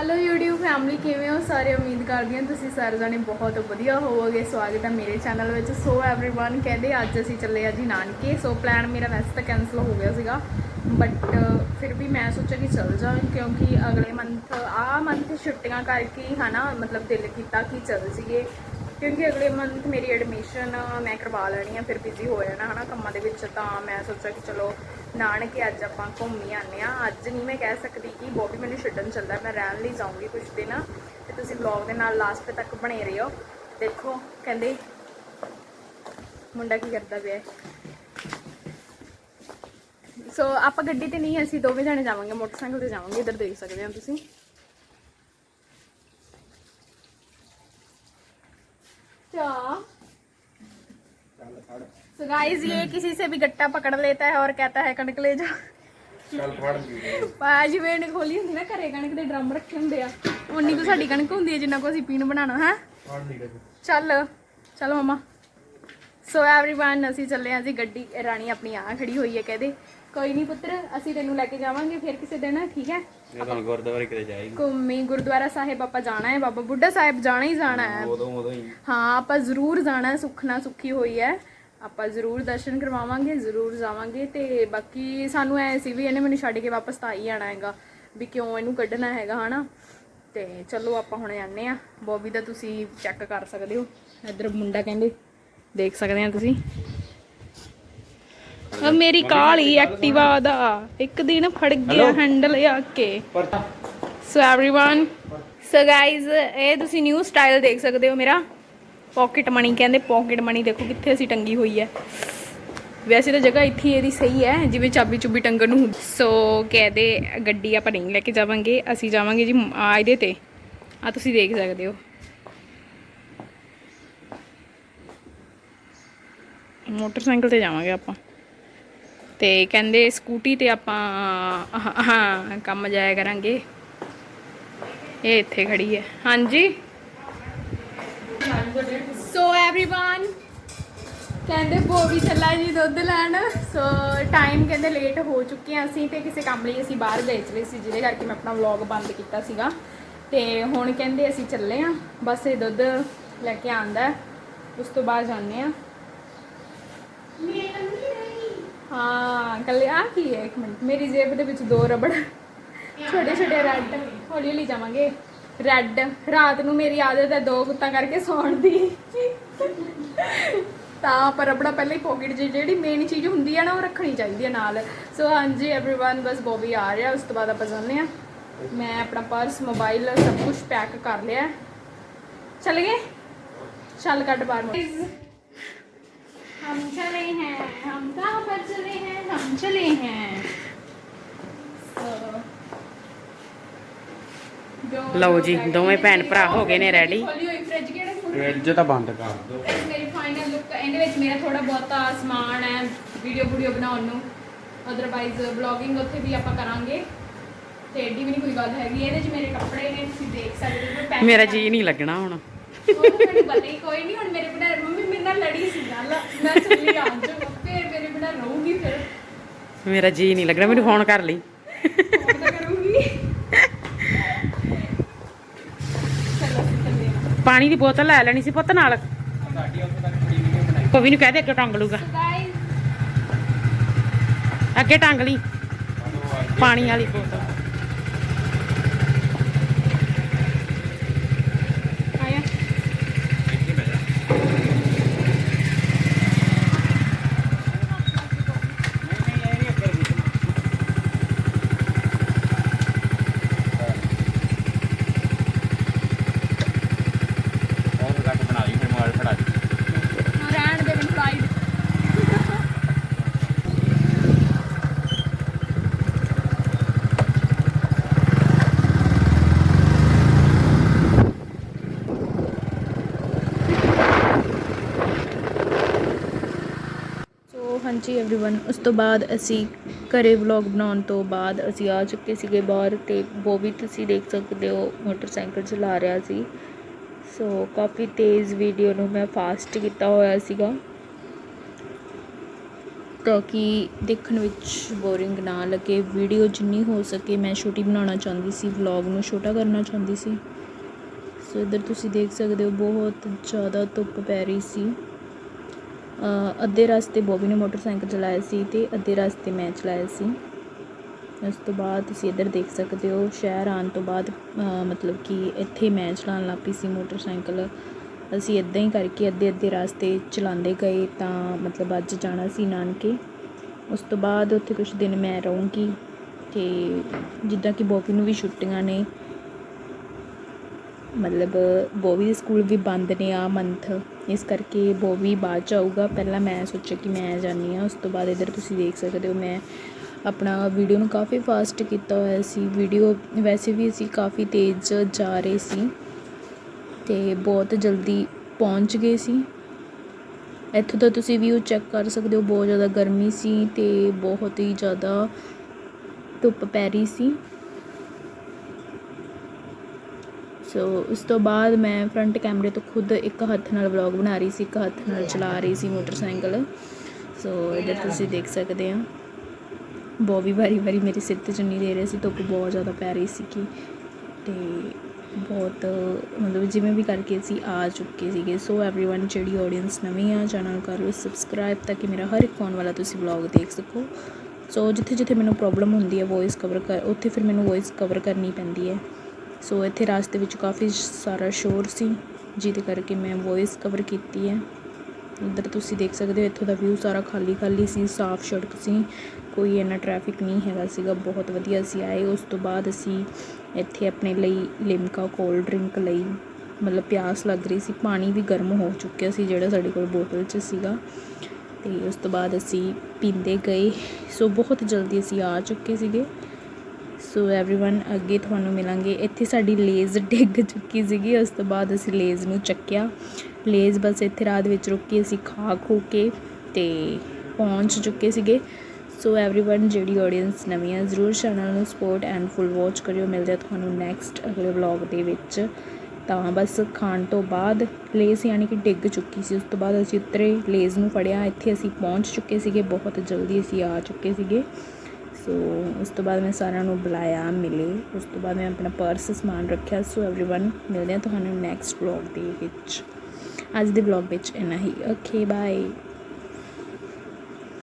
Hello YouTube family ਕਿਵੇਂ ਹੋ ਸਾਰੇ ਉਮੀਦ ਕਰਦੀ ਹਾਂ ਤੁਸੀਂ ਸਾਰੇ ਜਾਣੇ ਬਹੁਤ ਵਧੀਆ ਹੋਵੋਗੇ ਸਵਾਗਤ ਹੈ ਮੇਰੇ ਚੈਨਲ ਵਿੱਚ ਸੋ एवरीवन ਕਹਿੰਦੇ ਅੱਜ ਅਸੀਂ ਚੱਲੇ ਆ ਜੀ ਨਾਨਕੇ ਸੋ ਪਲਾਨ ਮੇਰਾ ਵੈਸੇ ਤਾਂ ਕੈਨਸਲ ਹੋ ਗਿਆ ਸੀਗਾ ਬਟ ਫਿਰ ਵੀ ਮੈਂ ਸੋਚਿਆ ਕਿ ਚੱਲ ਜਾ ਕਿਉਂਕਿ ਅਗਲੇ ਮੰਥ ਆ ਮੰਥ ਛੁੱਟੀਆਂ ਕਰਕੇ ਹੀ ਹਨਾ ਮਤਲਬ ਦਿਲ ਕੀਤਾ ਕਿ ਚੱਲ ਜੀਏ ਕਿਉਂਕਿ ਅਗਲੇ ਮੰਥ ਮੇਰੀ ਐਡਮਿਸ਼ਨ ਮੈਂ ਕਰਵਾ ਲੈਣੀ ਆ ਫਿਰ ਬਿਜ਼ੀ ਹੋ ਜਾਣਾ ਹਨਾ ਕੰਮਾਂ ਦੇ ਵਿੱਚ ਤਾਂ ਮੈਂ ਸੋਚਿਆ ਕਿ ਚਲੋ ਨਾਨਕੇ ਅੱਜ ਆਪਾਂ ਘੁੰਮੀ ਆਨੇ ਆ ਅੱਜ ਨਹੀਂ ਮੈਂ ਕਹਿ ਸਕਦੀ ਕਿ ਬੋਬੀ ਮੈਨੂੰ ਛੱਡਣ ਚੱਲਦਾ, ਮੈਂ ਰਹਿਣ ਲਈ ਜਾਊਂਗੀ ਕੁਝ ਦਿਨ। ਤੇ ਤੁਸੀਂ ਵਲੌਗ ਦੇ ਨਾਲ ਲਾਸਟ ਤੱਕ ਬਣੇ ਰਹੋ। ਦੇਖੋ, ਕਹਿੰਦੇ ਮੁੰਡਾ ਕੀ ਕਰਦਾ ਪਿਆ ਸੋ ਆਪਾਂ ਗੱਡੀ ਤੇ ਨਹੀਂ, ਅਸੀਂ ਦੋਵੇਂ ਜਾਣੇ ਜਾਵਾਂਗੇ, ਮੋਟਰਸਾਈਕਲ ਤੇ ਜਾਵਾਂਗੇ, ਇੱਧਰ ਦੇਖ ਸਕਦੇ ਹੋ ਤੁਸੀਂ। क्या सो गाइस ये किसी से भी गट्टा पकड़ लेता है और कहता है कणक ले जा ਚੱਲ ਫੜ ਲਈ ਪਾਜ ਵੇਣ ਖੋਲੀ ਹੁੰਦੀ ਨਾ ਘਰੇ ਕਣਕ ਦੇ ਡਰਮ ਰੱਖੇ ਹੁੰਦੇ ਆ ਉਨੀ ਕੁ ਸਾਡੀ ਕਣਕ ਹੁੰਦੀ ਹੈ ਜਿੰਨਾ ਕੋ ਅਸੀਂ ਪੀਣ ਬਣਾਉਣਾ ਹੈ ਫੜ ਲਈ ਗੱਡੀ ਚੱਲ ਚਲੋ ਮਮਾ ਸੋ एवरीवन ਅਸੀਂ ਚੱਲੇ ਹਾਂ ਜੀ ਗੱਡੀ ਰਾਣੀ ਆਪਣੀ ਆ ਖੜੀ ਹੋਈ ਹੈ ਕਹਿੰਦੇ ਕੋਈ ਨਹੀਂ ਪੁੱਤਰ ਅਸੀਂ ਤੈਨੂੰ ਲੈ ਕੇ ਜਾਵਾਂਗੇ ਫਿਰ ਕਿਸੇ ਦਿਨ ਠੀਕ ਹੈ ਇਹ ਤਾਂ ਗੁਰਦੁਆਰੇ ਕਿਤੇ ਜਾਏਗੀ ਘੁੰਮੀ ਗੁਰਦੁਆਰਾ ਸਾਹਿਬ ਆਪਾਂ ਜਾਣਾ ਹੈ ਬਾਬਾ ਬੁੱਢਾ ਸਾਹਿਬ ਜਾਣਾ ਹੀ ਜਾਣਾ ਹੈ ਉਦੋਂ ਉਦੋਂ ਹੀ ਹਾਂ ਆਪਾਂ ਜ਼ਰੂਰ ਜਾਣਾ ਹੈ, ਸੁਖਨਾ ਸੁਖੀ ਹੋਈ ਹੈ ਆਪਾਂ ਜ਼ਰੂਰ ਦਰਸ਼ਨ ਕਰਵਾਵਾਂਗੇ ਜ਼ਰੂਰ ਜਾਵਾਂਗੇ ਤੇ ਬਾਕੀ ਸਾਨੂੰ ਐ ਸੀ ਵੀ ਇਹਨੇ ਮੈਨੂੰ ਛੱਡ ਕੇ ਵਾਪਸ ਤਾਂ ਹੀ ਆਣਾ ਹੈਗਾ ਵੀ ਕਿਉਂ ਇਹਨੂੰ ਕੱਢਣਾ ਹੈਗਾ ਹਨਾ ਤੇ ਚਲੋ ਆਪਾਂ ਹੁਣ ਜਾਂਦੇ ਆ ਬੋਬੀ ਦਾ ਤੁਸੀਂ ਚੈੱਕ ਕਰ ਸਕਦੇ ਹੋ ਇੱਧਰ ਮੁੰਡਾ ਕਹਿੰਦੇ ਦੇਖ ਸਕਦੇ ਆ ਤੁਸੀਂ ਆ ਮੇਰੀ ਕਾਲੀ ਐਕਟਿਵਾ ਦਾ ਇੱਕ ਦਿਨ ਫੜ ਗਿਆ ਹੈਂਡਲ ਆ ਕੇ ਪਰ ਸੋ एवरीवन ਸੋ ਗਾਇਜ਼ ਇਹ ਤੁਸੀਂ ਨਿਊ ਸਟਾਈਲ ਦੇਖ ਸਕਦੇ ਹੋ ਮੇਰਾ ਪਾਕਟ ਮਨੀ ਕਹਿੰਦੇ ਪਾਕਟ ਮਨੀ ਦੇਖੋ ਕਿੱਥੇ ਅਸੀਂ ਟੰਗੀ ਹੋਈ ਹੈ। ਵੈਸੇ ਤਾਂ ਜਗ੍ਹਾ ਇੱਥੇ ਇਹਦੀ ਸਹੀ ਹੈ, ਜਿਵੇਂ ਚਾਬੀ ਚੁੱਬੀ ਟੰਗਣ ਨੂੰ ਹੁੰਦੀ। ਸੋ ਕਹਦੇ ਗੱਡੀ ਆਪਾਂ ਨਹੀਂ ਲੈ ਕੇ ਜਾਵਾਂਗੇ, ਅਸੀਂ ਜਾਵਾਂਗੇ ਜੀ ਆ ਇਹਦੇ ਤੇ। ਆ ਤੁਸੀਂ ਦੇਖ ਸਕਦੇ ਹੋ। ਮੋਟਰਸਾਈਕਲ ਤੇ ਜਾਵਾਂਗੇ ਆਪਾਂ। ਤੇ ਕਹਿੰਦੇ ਸਕੂਟੀ ਤੇ ਆਪਾਂ ਹਾਂ ਕੰਮ ਜਾਇਆ ਕਰਾਂਗੇ। ਇਹ ਇੱਥੇ ਖੜੀ ਹੈ। ਹਾਂਜੀ? ਸੋ एवरीवन ਕਹਿੰਦੇ ਬੋਬੀ ਚੱਲਾ ਜੀ ਦੁੱਧ ਲੈਣ ਸੋ ਟਾਈਮ ਕਹਿੰਦੇ ਲੇਟ ਹੋ ਚੁੱਕੇ ਹਾਂ ਅਸੀਂ ਤੇ ਕਿਸੇ ਕੰਮ ਲਈ ਅਸੀਂ ਬਾਹਰ ਗਏ ਚਲੇ ਸੀ ਜਿਹਦੇ ਕਰਕੇ ਮੈਂ ਆਪਣਾ ਵਲੌਗ ਬੰਦ ਕੀਤਾ ਸੀਗਾ ਤੇ ਹੁਣ ਕਹਿੰਦੇ ਅਸੀਂ ਚੱਲੇ ਹਾਂ ਬਸ ਇਹ ਦੁੱਧ ਲੈ ਕੇ ਆਂਦਾ ਹੈ। ਉਸ ਤੋਂ ਬਾਅਦ ਜਾਂਦੇ ਹਾਂ ਹਾਂ ਕੱਲੇ ਆ ਕੀ ਹੈ ਇੱਕ ਮਿੰਟ ਮੇਰੀ ਜੇਬ ਦੇ ਵਿੱਚ ਦੋ ਰਬੜ ਛੋਟੇ ਛੋਟੇ ਰੈੱਡ ਹੌਲੀ ਹੌਲੀ ਜਾਵਾਂਗੇ ਰੈੱਡ ਰਾਤ ਨੂੰ ਮੇਰੀ ਆਦਤ ਹੈ ਦੋ ਗੁੱਤਾਂ ਕਰਕੇ ਸੌਣ ਦੀ ਤਾਂ ਪਰ ਰਬੜਾ ਪਹਿਲਾਂ ਹੀ ਪਾਕਟ 'ਚ ਜਿਹੜੀ ਮੇਨ ਚੀਜ਼ ਹੁੰਦੀ ਹੈ ਨਾ ਉਹ ਰੱਖਣੀ ਚਾਹੀਦੀ ਹੈ ਨਾਲ ਸੋ ਹਾਂਜੀ एवरीवन ਬਸ ਬੋਬੀ ਆ ਰਿਹਾ ਉਸ ਤੋਂ ਬਾਅਦ ਆਪਾਂ ਜਾਂਦੇ ਆ ਮੈਂ ਆਪਣਾ ਪਰਸ ਮੋਬਾਈਲ ਸਭ ਕੁਝ ਪੈਕ ਕਰ ਲਿਆ ਚਲ ਗਏ ਚੱਲ ਕੱਢ ਬਾਹਰ ਨੂੰ हम चले हैं हम कहाँ पर चले हैं हम चले हैं ਲਓ ਜੀ, ਦੋਵੇਂ ਭੈਣ ਭਰਾ ਹੋ ਗਏ ਨੇ ਹੋਈ ਫ੍ਰਿਜ ਕਿਹੜੇ ਖੋਲੀ ਫ੍ਰਿਜ ਤਾਂ ਬੰਦ ਕਰ ਦੋ ਮੇਰੀ ਫਾਈਨਲ ਲੁੱਕ ਇਹਦੇ ਵਿੱਚ ਮੇਰਾ ਥੋੜਾ ਬਹੁਤਾ ਸਮਾਨ ਹੈ ਵੀਡੀਓ ਵੀਡੀਓ ਬਣਾਉਣ ਨੂੰ। ਅਦਰਵਾਈਜ਼ ਵਲੌਗਿੰਗ ਉੱਥੇ ਵੀ ਆਪਾਂ ਕਰਾਂਗੇ। ਤੇ ਏਡੀ ਵੀ ਨਹੀਂ ਕੋਈ ਗੱਲ ਹੈਗੀ। ਇਹਦੇ 'ਚ ਮੇਰੇ ਕੱਪੜੇ ਨੇ ਤੁਸੀਂ ਦੇਖ ਸਕਦੇ ਹੋ। ਮੇਰਾ ਜੀ ਨਹੀਂ ਲੱਗਣਾ ਹੁਣ। ਕੋਈ ਨਹੀਂ ਹੁਣ ਮੇਰੇ ਬਿਨਾਂ ਮੰਮੀ ਮੇਰੇ ਨਾਲ ਲੜੀ ਸੀ। ਗੱਲ ਮੈਂ ਚੱਲੀ ਆਂ ਜੋ ਫਿਰ ਮੇਰੇ ਬਿਨਾਂ ਰਹੂਗੀ ਫਿਰ। ਮੇਰਾ ਜੀ ਨਹੀਂ ਲੱਗਣਾ। ਮੈਨੂੰ ਫੋਨ ਕਰ ਲਈ ਫੋਨ ਤਾਂ ਕਰੂੰਗੀ ਚਲੋ ਅਸੀਂ ਚੱਲੇ ਆਂ ਪਾਣੀ ਦੀ ਬੋਤਲ ਲੈ ਲੈਣੀ ਸੀ ਪੁੱਤ ਨਾਲ। ਕੋਈ ਨੂੰ ਕਹਿ ਦੇ ਅੱਗੇ ਟੰਗ ਲੂਗਾ ਅੱਗੇ ਟੰਗ ਲਈ। ਪਾਣੀ ਵਾਲੀ ਬੋਤਲ ਆਇਆ ਬਹੁਤ ਘੱਟ ਬਣਾ ਲਈ ਫਿਰ ਮੋਬਾਈਲ ਫੜਾ ਦੇ ਰਹਿਣ ਦੇ ਮੈਨੂੰ ਸਾਈਡ ਸੋ ਹਾਂਜੀ एवरीवन ਉਸ ਤੋਂ ਬਾਅਦ ਅਸੀਂ ਘਰੇ ਵਲੌਗ ਬਣਾਉਣ ਤੋਂ ਬਾਅਦ ਅਸੀਂ ਆ ਚੁੱਕੇ ਸੀਗੇ ਬਾਹਰ ਤੇ ਬੋਬੀ ਤੁਸੀਂ ਦੇਖ ਸਕਦੇ ਹੋ ਮੋਟਰਸਾਈਕਲ ਚਲਾ ਰਿਹਾ ਸੀ ਸੋ ਕਾਫੀ ਤੇਜ਼ ਵੀਡੀਓ ਨੂੰ ਮੈਂ ਫਾਸਟ ਕੀਤਾ ਹੋਇਆ ਸੀਗਾ ਤਾਂ ਕਿ ਦੇਖਣ ਵਿੱਚ ਬੋਰਿੰਗ ਨਾ ਲੱਗੇ ਵੀਡੀਓ ਜਿੰਨੀ ਹੋ ਸਕੇ ਮੈਂ ਛੋਟੀ ਬਣਾਉਣਾ ਚਾਹੁੰਦੀ ਸੀ ਵਲੌਗ ਨੂੰ ਛੋਟਾ ਕਰਨਾ ਚਾਹੁੰਦੀ ਸੀ ਸੋ ਇੱਧਰ ਤੁਸੀਂ ਦੇਖ ਸਕਦੇ ਹੋ ਬਹੁਤ ਜ਼ਿਆਦਾ ਧੁੱਪ ਪੈ ਰਹੀ ਸੀ ਅ, ਅੱਧੇ ਰਸਤੇ ਬੋਬੀ ਨੇ ਮੋਟਰਸਾਈਕਲ ਚਲਾਇਆ ਸੀ ਤੇ ਅੱਧੇ ਰਸਤੇ ਮੈਂ ਚਲਾਇਆ ਸੀ। ਉਸ ਤੋਂ ਬਾਅਦ ਤੁਸੀਂ ਇੱਧਰ ਦੇਖ ਸਕਦੇ ਹੋ, ਸ਼ਹਿਰ ਆਉਣ ਤੋਂ ਬਾਅਦ ਮਤਲਬ ਕਿ ਇੱਥੇ ਮੈਂ ਚਲਾਉਣ ਲੱਗ ਪਈ ਸੀ ਮੋਟਰਸਾਈਕਲ। ਅਸੀਂ ਇਦਾਂ ਹੀ ਕਰਕੇ ਅੱਧੇ ਅੱਧੇ ਰਸਤੇ ਚਲਾਉਂਦੇ ਗਏ ਤਾਂ ਮਤਲਬ ਅੱਜ ਜਾਣਾ ਸੀ ਨਾਨਕੇ। ਉਸ ਤੋਂ ਬਾਅਦ ਉੱਥੇ ਕੁਝ ਦਿਨ ਮੈਂ ਰਹੂੰਗੀ ਤੇ ਜਿੱਦਾਂ ਕਿ ਬੋਬੀ ਨੂੰ ਵੀ ਛੁੱਟੀਆਂ ਨੇ ਮਤਲਬ ਬੋਬੀ ਦੇ ਸਕੂਲ ਵੀ ਬੰਦ ਨੇ ਆਹ ਮੰਥ ਇਸ ਕਰਕੇ ਬੋਬੀ ਬਾਅਦ ਚ ਆਊਗਾ। ਪਹਿਲਾਂ ਮੈਂ ਸੋਚਿਆ ਕਿ ਮੈਂ ਜਾਂਦੀ ਹਾਂ। ਉਸ ਤੋਂ ਬਾਅਦ ਇੱਧਰ ਤੁਸੀਂ ਦੇਖ ਸਕਦੇ ਹੋ, ਮੈਂ ਆਪਣਾ ਵੀਡੀਓ ਨੂੰ ਕਾਫੀ ਫਾਸਟ ਕੀਤਾ ਹੋਇਆ ਸੀ। ਵੀਡੀਓ ਵੈਸੇ ਵੀ ਅਸੀਂ ਕਾਫੀ ਤੇਜ਼ ਜਾ ਰਹੇ ਸੀ ਤੇ ਬਹੁਤ ਜਲਦੀ ਪਹੁੰਚ ਗਏ ਸੀ। ਇੱਥੋਂ ਦਾ ਤੁਸੀਂ ਵਿਊ ਚੈੱਕ ਕਰ ਸਕਦੇ ਹੋ। ਬਹੁਤ ਜ਼ਿਆਦਾ ਗਰਮੀ ਸੀ ਤੇ ਬਹੁਤ ਹੀ ਜ਼ਿਆਦਾ ਧੁੱਪ ਪੈ ਰਹੀ ਸੀ। ਸੋ ਉਸ ਤੋਂ ਬਾਅਦ ਮੈਂ ਫਰੰਟ ਕੈਮਰੇ ਤੋਂ ਖੁਦ ਇੱਕ ਹੱਥ ਨਾਲ ਵਲੌਗ ਬਣਾ ਰਹੀ ਸੀ, ਇੱਕ ਹੱਥ ਨਾਲ ਚਲਾ ਰਹੀ ਸੀ ਮੋਟਰਸਾਈਕਲ। ਸੋ ਇਧਰ ਤੁਸੀਂ ਦੇਖ ਸਕਦੇ ਹੋ ਬਹੁਤ ਵੀ ਵਾਰੀ ਵਾਰੀ ਮੇਰੇ ਸਿਰ ਤੇ ਚੁੰਨੀ ਦੇ ਰਹੀ ਸੀ, ਧੁੱਪ ਬਹੁਤ ਜ਼ਿਆਦਾ ਪੈ ਰਹੀ ਸੀ ਕਿ ਤੇ ਬਹੁਤ, ਮਤਲਬ ਜਿਵੇਂ ਵੀ ਕਰਕੇ ਸੀ ਆ ਚੁੱਕੇ ਸੀਗੇ। ਸੋ एवरीवन ਜਿਹੜੀ ਆਡੀਅנס ਨਵੀਂ ਆ ਚੈਨਲ ਕਰ ਲਓ ਸਬਸਕ੍ਰਾਈਬ ਤਾਂ ਕਿ ਮੇਰਾ ਹਰ ਇੱਕ ਫੋਨ ਵਾਲਾ ਤੁਸੀਂ ਵਲੌਗ ਦੇਖ ਸਕੋ। ਸੋ ਜਿੱਥੇ ਜਿੱਥੇ ਮੈਨੂੰ ਪ੍ਰੋਬਲਮ ਹੁੰਦੀ ਹੈ ਵੌਇਸ ਕਵਰ ਕਰ, ਉੱਥੇ ਫਿਰ ਮੈਨੂੰ ਵੌਇਸ ਕਵਰ ਕਰਨੀ ਪੈਂਦੀ ਹੈ। ਸੋ ਇੱਥੇ ਰਾਸਤੇ ਵਿੱਚ ਕਾਫੀ ਸਾਰਾ ਸ਼ੋਰ ਸੀ, ਜਿਹਦੇ ਕਰਕੇ ਮੈਂ ਵੌਇਸ ਕਵਰ ਕੀਤੀ ਹੈ। ਇੱਧਰ ਤੁਸੀਂ ਦੇਖ ਸਕਦੇ ਹੋ, ਇੱਥੋਂ ਦਾ ਵਿਊ ਸਾਰਾ ਖਾਲੀ ਖਾਲੀ ਸੀ, ਸਾਫ਼ ਸੜਕ ਸੀ, ਕੋਈ ਇੰਨਾ ਟ੍ਰੈਫਿਕ ਨਹੀਂ ਹੈਗਾ ਸੀਗਾ, ਬਹੁਤ ਵਧੀਆ ਸੀ ਆਏ। ਉਸ ਤੋਂ ਬਾਅਦ ਅਸੀਂ ਇੱਥੇ ਆਪਣੇ ਲਈ ਲਿਮਕਾ ਕੋਲਡ ਡਰਿੰਕ ਲਈ, ਮਤਲਬ ਪਿਆਸ ਲੱਗ ਰਹੀ ਸੀ, ਪਾਣੀ ਵੀ ਗਰਮ ਹੋ ਚੁੱਕਿਆ ਸੀ, ਜਿਹੜਾ ਸਾਡੇ ਕੋਲ ਬੋਤਲ 'ਚ ਸੀਗਾ। ਤੇ ਉਸ ਤੋਂ ਬਾਅਦ ਅਸੀਂ ਪੀਂਦੇ ਗਏ, ਸੋ ਬਹੁਤ ਜਲਦੀ ਅਸੀਂ ਆ ਚੁੱਕੇ ਸੀਗੇ। ਸੋ एवरीवन ਅੱਗੇ ਤੁਹਾਨੂੰ ਮਿਲਾਂਗੇ। ਇੱਥੇ ਸਾਡੀ ਲੇਜ਼ ਡਿੱਗ ਚੁੱਕੀ ਸੀਗੀ। ਉਸ ਤੋਂ ਬਾਅਦ ਅਸੀਂ ਲੇਜ਼ ਨੂੰ ਚੱਕਿਆ। ਲੇਜ਼ ਬਸ ਇੱਥੇ ਰਾਤ ਵਿੱਚ ਰੁਕ ਕੇ ਅਸੀਂ ਖਾ ਖੋ ਕੇ ਤੇ ਪਹੁੰਚ ਚੁੱਕੇ ਸੀਗੇ। ਸੋ एवरीवन ਜਿਹੜੀ ਆਡੀਅנס ਨਵੀਂ ਆ ਜ਼ਰੂਰ ਚੈਨਲ ਨੂੰ ਸਪੋਰਟ ਐਂਡ ਫੁੱਲ ਵਾਚ ਕਰਿਓ। ਮਿਲਦੇ ਆ ਤੁਹਾਨੂੰ ਨੈਕਸਟ ਅਗਲੇ ਵਲੌਗ ਦੇ ਵਿੱਚ। ਤਾਂ ਬਸ ਖਾਣ ਤੋਂ ਬਾਅਦ ਲੇਜ਼ ਯਾਨੀ ਕਿ ਡਿੱਗ ਚੁੱਕੀ ਸੀ। ਉਸ ਤੋਂ ਬਾਅਦ ਅਸੀਂ ਉੱਤਰੇ। ਲੇਜ਼ ਨੂੰ ਫੜਿਆ। ਇੱਥੇ ਅਸੀਂ ਪਹੁੰਚ ਚੁੱਕੇ ਸੀਗੇ। ਬਹੁਤ ਜਲਦੀ ਅਸੀਂ ਆ ਚੁੱਕੇ ਸੀਗੇ। ਸੋ ਉਸ ਤੋਂ ਬਾਅਦ ਮੈਂ ਸਾਰਿਆਂ ਨੂੰ ਬੁਲਾਇਆ ਮਿਲੇ ਉਸ ਤੋਂ ਬਾਅਦ ਮੈਂ ਆਪਣਾ ਪਰਸ ਸਮਾਨ ਰੱਖਿਆ ਸੋ एवरीवन ਮਿਲਦੇ ਹਾਂ ਤੁਹਾਨੂੰ ਨੈਕਸਟ ਵਲੌਗ ਦੇ ਵਿੱਚ ਅੱਜ ਦੇ ਵਲੌਗ ਵਿੱਚ ਇੰਨਾ ਹੀ ਓਕੇ ਬਾਏ